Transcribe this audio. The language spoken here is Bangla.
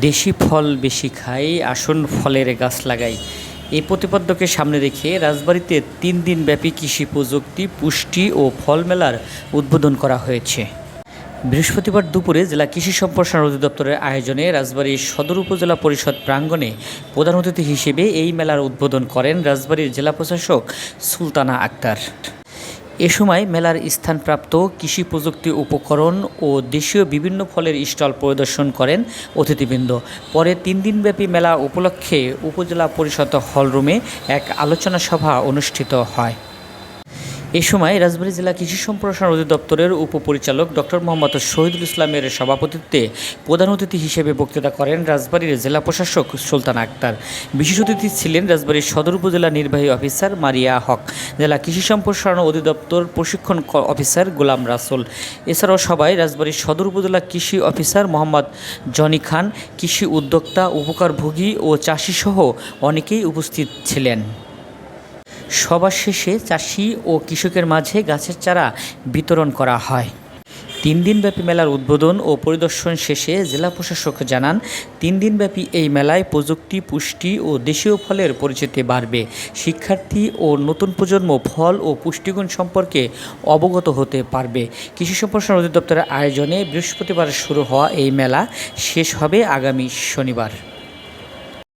দেশি ফল বেশি খাই, আসন ফলের গাছ লাগাই। এই প্রতিপাদ্যকে সামনে রেখে রাজবাড়িতে তিন দিনব্যাপী কৃষি প্রযুক্তি, পুষ্টি ও ফল মেলার উদ্বোধন করা হয়েছে। বৃহস্পতিবার দুপুরে জেলা কৃষি সম্প্রসারণ অধিদপ্তরের আয়োজনে রাজবাড়ীর সদর উপজেলা পরিষদ প্রাঙ্গণে প্রধান অতিথি হিসেবে এই মেলার উদ্বোধন করেন রাজবাড়ীর জেলা প্রশাসক সুলতানা আক্তার। এ সময় মেলার স্থানপ্রাপ্ত কৃষি প্রযুক্তি উপকরণ ও দেশীয় বিভিন্ন ফলের স্টল পরিদর্শন করেন অতিথিবৃন্দ। পরে তিন দিনব্যাপী মেলা উপলক্ষে উপজেলা পরিষদ হলরুমে এক আলোচনা সভা অনুষ্ঠিত হয়। এ সময় রাজবাড়ী জেলা কৃষি সম্প্রসারণ অধিদপ্তরের উপপরিচালক ডক্টর মোহাম্মদ শহীদুল ইসলামের সভাপতিত্বে প্রধান অতিথি হিসেবে বক্তৃতা করেন রাজবাড়ীর জেলা প্রশাসক সুলতান আক্তার। বিশেষ অতিথি ছিলেন রাজবাড়ীর সদর উপজেলা নির্বাহী অফিসার মারিয়া হক, জেলা কৃষি সম্প্রসারণ অধিদপ্তর প্রশিক্ষণ অফিসার গোলাম রাসুল। এছাড়াও সবাই রাজবাড়ীর সদর উপজেলা কৃষি অফিসার মোহাম্মদ জনি খান, কৃষি উদ্যোক্তা, উপকারভোগী ও চাষিসহ অনেকেই উপস্থিত ছিলেন। সবার শেষে চাষি ও কৃষকের মাঝে গাছের চারা বিতরণ করা হয়। তিন দিনব্যাপী মেলার উদ্বোধন ও পরিদর্শন শেষে জেলা প্রশাসক জানান, তিন দিনব্যাপী এই মেলায় প্রযুক্তি, পুষ্টি ও দেশীয় ফলের পরিচিতি বাড়বে। শিক্ষার্থী ও নতুন প্রজন্ম ফল ও পুষ্টিগুণ সম্পর্কে অবগত হতে পারবে। কৃষি সম্প্রসারণ অধিদপ্তরের আয়োজনে বৃহস্পতিবার শুরু হওয়া এই মেলা শেষ হবে আগামী শনিবার।